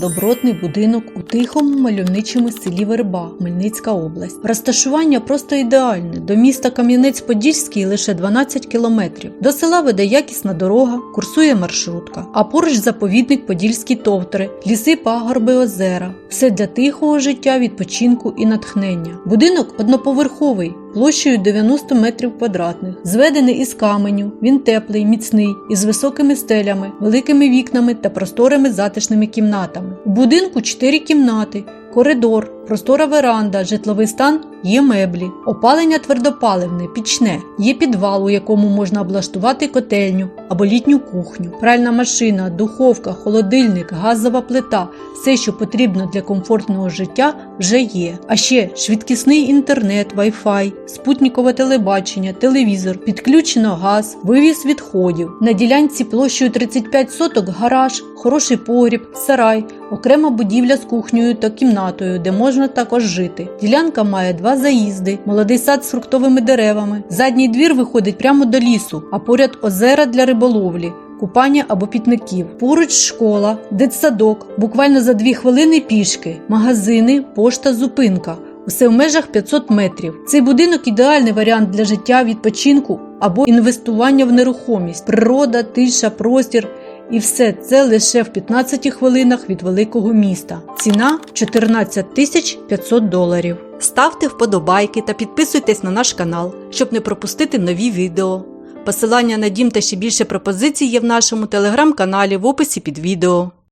Добротний будинок у тихому мальовничому селі Верба, Хмельницька область. Розташування просто ідеальне. До міста Кам'янець-Подільський лише 12 кілометрів. До села веде якісна дорога, курсує маршрутка. А поруч заповідник Подільські товтри, ліси, пагорби, озера. Все для тихого життя, відпочинку і натхнення. Будинок одноповерховий. Площею 90 метрів квадратних, зведений із каменю. Він теплий, міцний, із високими стелями, великими вікнами та просторими затишними кімнатами. У будинку 4 кімнати, коридор, простора веранда, житловий стан, є меблі, опалення твердопаливне, пічне, є підвал, у якому можна облаштувати котельню або літню кухню, пральна машина, духовка, холодильник, газова плита. Все, що потрібно для комфортного життя, вже є. А ще швидкісний інтернет, Wi-Fi, спутникове телебачення, телевізор, підключено газ, вивіз відходів. На ділянці площею 35 соток гараж, хороший погріб, сарай, окрема будівля з кухнею та кімнатою, де можна також жити. Ділянка має два заїзди, молодий сад з фруктовими деревами. Задній двір виходить прямо до лісу, а поряд озера для риболовлі. Купання або пітників, поруч школа, дитсадок, буквально за дві хвилини пішки, магазини, пошта, зупинка. Усе в межах 500 метрів. Цей будинок ідеальний варіант для життя, відпочинку або інвестування в нерухомість, природа, тиша, простір. І все це лише в 15 хвилинах від великого міста. Ціна 14 тисяч 500 доларів. Ставте вподобайки та підписуйтесь на наш канал, щоб не пропустити нові відео. Посилання на дім та ще більше пропозицій є в нашому телеграм-каналі в описі під відео.